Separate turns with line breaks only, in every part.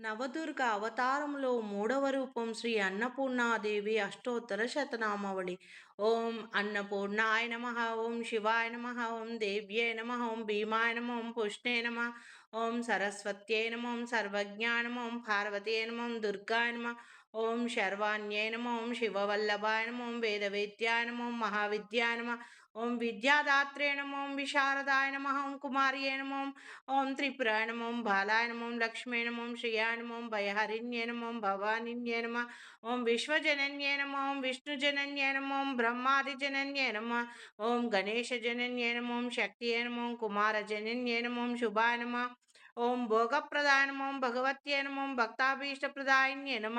నవదుర్గ అవతారంలో మూడవ రూపం శ్రీ అన్నపూర్ణాదేవి అష్టోత్తర శతనామవళి ఓం అన్నపూర్ణాయ నమ ఓం శివాయ నమ ఓం దేవ్యే నమ ఓం భీమాయ నమ ఓం పుష్ణే నమ ఓం సరస్వత్యై నమ ఓం సర్వజ్ఞాయ నమ ఓం పార్వతే నమ ఓం దుర్గాయ నమ ఓం శర్వాణ్యై నమ ఓం శివవల్లభాయ నమ ఓం వేదవేద్యాయ నమ ఓం మహావిద్యాయ నమ ఓం విద్యాదాత్రే నమ ఓం విశారదాయ నమ ఓం కుమార్యే నమ ఓం త్రిపురాయ నమ ఓం బాలాయ నమ ఓం లక్ష్మీ నమ ఓం శ్రియాయ నమ ఓం భయహరిణ్యే నమ ఓం భవానిన్యే నమ ఓం విశ్వజనన్యే నమ ఓం విష్ణుజనన్యే నమ ఓం బ్రహ్మాదిజనన్యే నమ ఓం గణేశజనన్యే నమ ఓం శక్తియే నమ ఓం కుమారజనన్యే నమ ఓం శుభాయ నమ ఓం భోగప్రదాయ నమ ఓం భగవత్యే నమ ఓం భక్తాభీష్టప్రదాయిన్యే నమ.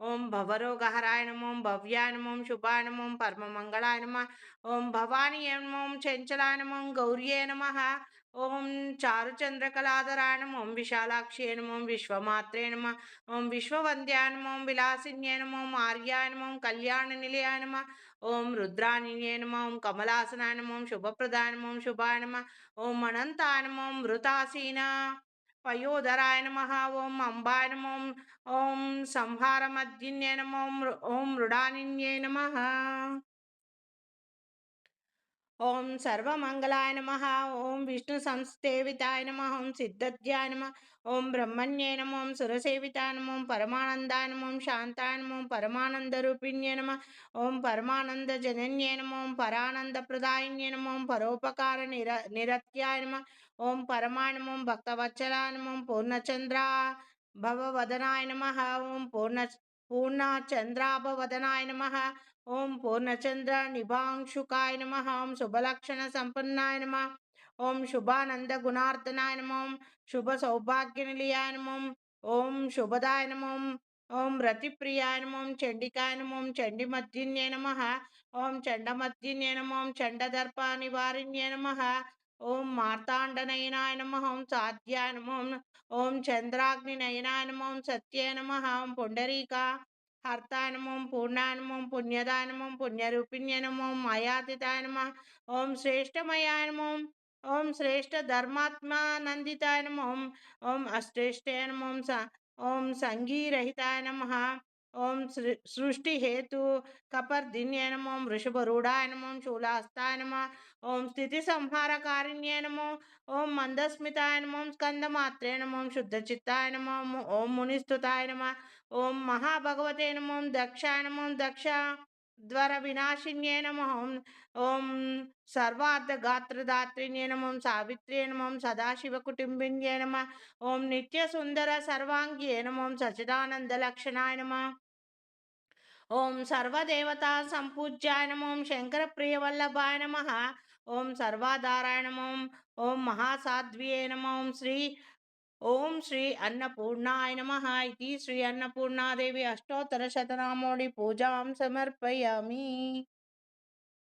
ఓం భవరోగహరాయ నమ ఓం భవ్యాయ నమ శుభాయ నమ పరమమంగళాయ నమ ఓం భవానీ నమ ఓం చంచలాయ గౌర్యే నమ. ఓం చారుచంద్రకళాధరాయ నమ ఓం విశాలాక్షి నమ విశ్వమాత్రే నమ ఓం విశ్వవంద్యాయ నమ ఓం విలాసిన్యే నమ ఆర్యాయ నమ కళ్యాణ నిలయాయ నమ ఓం రుద్రాణిన్యే నమ ఓం కమలాసనాయ నమ ఓం శుభప్రదాయ నమ ఓం శుభాయ నమ ఓం అనంతాయ నమ ఓం పయోధరాయ నమ. ఓం అంబాయ నమ. ఓం సంహారమద్యిన్యే నమ. ఓం మృడానిన్యే నమ. ఓం సర్వమంగళాయ నమ ఓం విష్ణు సంస్థేవితాయ నమ ఓం సిద్ధధ్యాయ నమ ఓం బ్రహ్మణ్యే నమ ఓం సురసేవితాయ నమ ఓం పరమానందాయ నమ ఓం శాంతాయ నమ ఓం పరమానందరూపిణ్యే నమ ఓం పరమానంద జనన్యే నమ ఓం పరానందప్రదాయిన్యే నమ ఓం పరోపకార నిర నిరత్యాయ నమ ఓం పరమాణమం నమ భక్తవత్సలాయ నమ పూర్ణచంద్ర భవవదనాయ నమ ఓం పూర్ణ పూర్ణచంద్రాభవదనాయ నమ ఓం పూర్ణచంద్ర నిభాంశుకాయ నమ ఓం శుభలక్షణ సంపన్నాయ నమ ఓం శుభానంద గుణార్థనాయ నమ ఓం శుభ సౌభాగ్య నిలయాయ నమ ఓం శుభదాయ నమ ఓం రతిప్రియాయ నమ ఓం చండికాయ నమ ఓం చండిమద్దిన్యే నమ ఓం చండమద్దిన్యే నమ ఓం చండదర్ప నివారిణ్యే నమ ఓం మార్తాండనయనాయ నమ ఓం సాధ్యాయ నమ ఓం చంద్రాగ్ని నయనాయ నమ ఓం సత్యే నమ ఓం పుండరీకా హర్తాయ నమం పూర్ణాయ నమం పుణ్యదాయ నమం పుణ్యరూపిణ్య నమం మాయాతితాయ నమ ఓం శ్రేష్టమయాయ నమం ఓం శ్రేష్ఠ ధర్మాత్మానందితాయ నమం ఓం అశ్రేష్ఠాయ నమం ఓం సంగీరహితాయ నమ ఓం సృష్టి హేతు కపర్దిన్య నమో వృషభరూఢాయ నమో శూలాస్తాయ నమ. ఓం స్థితి సంహారకారిణ్య నమో. ఓం మందస్మితాయ నమో స్కందమాత్రే నమో శుద్ధచిత్తాయ నమో. ఓం మునిస్తుతాయ నమ. ఓం మహాభగవతే నమో దక్షాయ నమో దక్ష. ధ్వర వినాశిన్యే నమ ఓం సర్వార్థ గాత్రదాత్రిణ్యే నమో సావిత్ర్యే నమం సదాశివ కుటుంబిన్యే నమ ఓం నిత్య సుందర సర్వాంగ్యే నమం సచిదానంద లక్షణాయ నమ ఓం సర్వదేవతా సంపూజ్యాయ నమో శంకర ప్రియవల్లభాయ నమ ఓం సర్వాధారాయ నమో ఓం మహాసాధ్వియే నమో శ్రీ ఓం శ్రీ అన్నపూర్ణాయ నమ ఇది శ్రీ అన్నపూర్ణాదేవి అష్టోత్తర శతనామోడి పూజాం సమర్పయామి